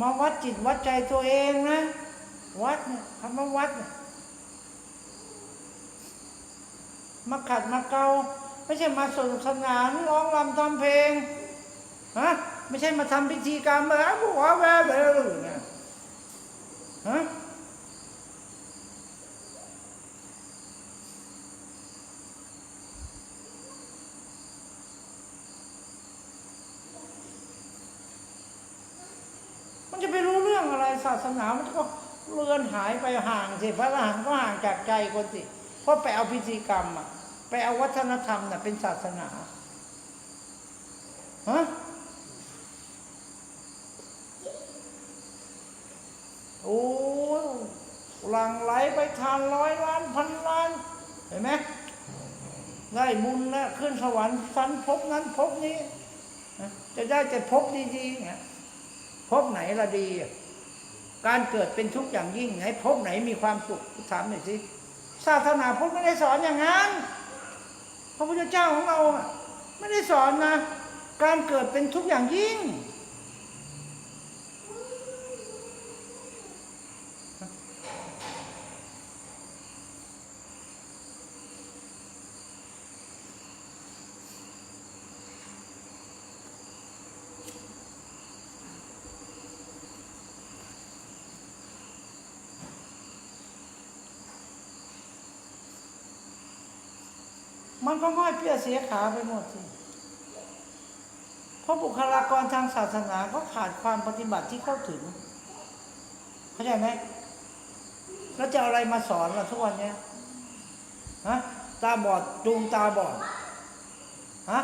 มาวัดจิตวัดใจตัวเองนะ วัดเนี่ยคำว่าวัดเนี่ยมาขัดมาเกาไม่ใช่มาสนุกสนานร้องรำทำเพลงฮะไม่ใช่มาทำพิธีกรรมแบบหัวแวะแบบเนี่ยฮะ มันจะไปรู้เรื่องอะไร ศาสนามันก็เลือนหายไปห่างสิพระอรหันต์ก็ห่างจากใจคนสิเพราะไปเอาพิธีกรรมอะไปเอาวัฒนธรรมน่ะเป็นศาสนาฮะโอ้หลังไหลไปทานร้อยล้านพันล้าน เห็นไหมได้บุญแล้วขึ้นสวรรค์สันภพนั้นภพนี้ จะได้แต่ภพดีๆไงพบไหนละดีอะ การเกิดเป็นทุกข์อย่างยิ่ง ให้พบไหนมีความสุขถามหน่อยสิศาสนาพุทธไม่ได้สอนอย่างนั้น พระพุทธเจ้าของเราไม่ได้สอนนะ การเกิดเป็นทุกข์อย่างยิ่ง มันก็ง่อยเปี้ยเสียขาไปหมดสิเพราะบุคลากรทางศาสนาก็ขาดความปฏิบัติที่เข้าถึง เข้าใจไหมแล้วจะอะไรมาสอนล่ะทุกวันเนี้ยฮะตาบอดดวงตาบอดฮะ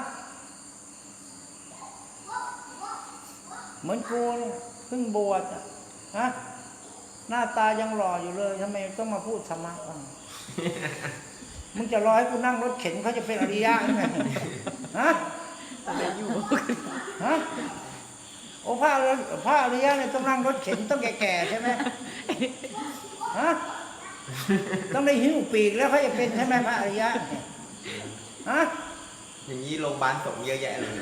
เหมือนกูเนี่ยเพิ่งบวชอะฮะหน้าตายังหล่ออยู่เลยทำไมต้องมาพูดธรรมะบ้าง มึงจะรอให้กูนั่งรถเข็นเขาจะเป็นอริยะหรือไงฮะอะไรอยู่ฮะโอ้พระอริพระอริยะเนี่ยต้องนั่งรถเข็นต้องแก่ๆใช่ไหมฮะต้องได้หิ้วปีกแล้วเขาจะเป็นใช่ไหมพระอริยะเนี่ยฮะอย่างนี้โรงพยาบาลสงฆ์เยอะแยะเลย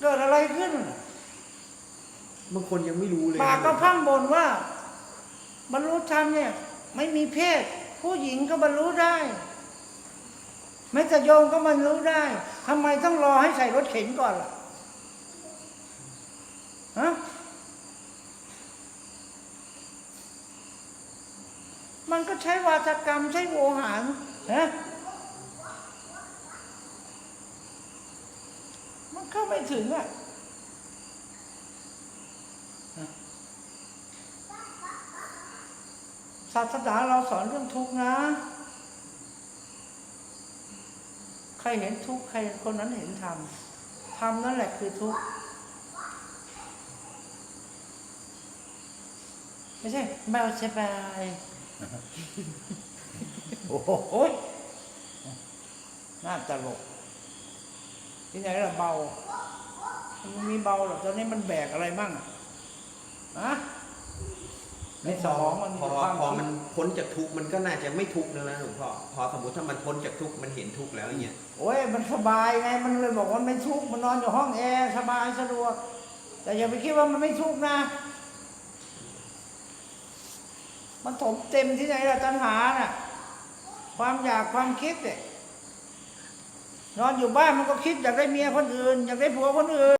เกิดอะไรขึ้นบางคนยังไม่รู้เลยปากก็พร่ำบ่นว่า บรรลุธรรมเนี่ย ไม่มีเพศ ผู้หญิงก็บรรลุได้แม้แต่โยมก็บรรลุได้ทำไมต้องรอให้ใส่รถเข็นก่อนล่ะฮะมันก็ใช้วาทกรรมใช้โวหารนะมันเข้าไม่ถึงอะ ศาสนาเราสอนเรื่องทุกข์นะ ใครเห็นทุกข์ใครคนนั้นเห็นธรรม ธรรมนั่นแหละคือทุกข์ ไม่ใช่เบาสบายโอ้โหน่าตลกที่ไหนล่ะเบา มันมีเบาหรอกตอนนี้มันแบกอะไรมั่งอะ ฮะในสมองมันพอความพอคิดมันพ้นจากทุกข์มันก็น่าจะไม่ทุกข์แล้วนะหลวงพ่อพอสมมติถ้ามันพ้นจากทุกข์มันเห็นทุกข์แล้วอย่างเงี้ยโอ้ยมันสบายไงมันเลยบอกว่าไม่ทุกข์มันนอนอยู่ห้องแอร์สบายสะดวก แต่อย่าไปคิดว่ามันไม่ทุกข์นะ มันถมเต็มที่ไหนล่ะตัณหาน่ะ ความอยากความคิดเนี่ยนอนอยู่บ้านมันก็คิดอยากได้เมียคนอื่น อยากได้ผัวคนอื่น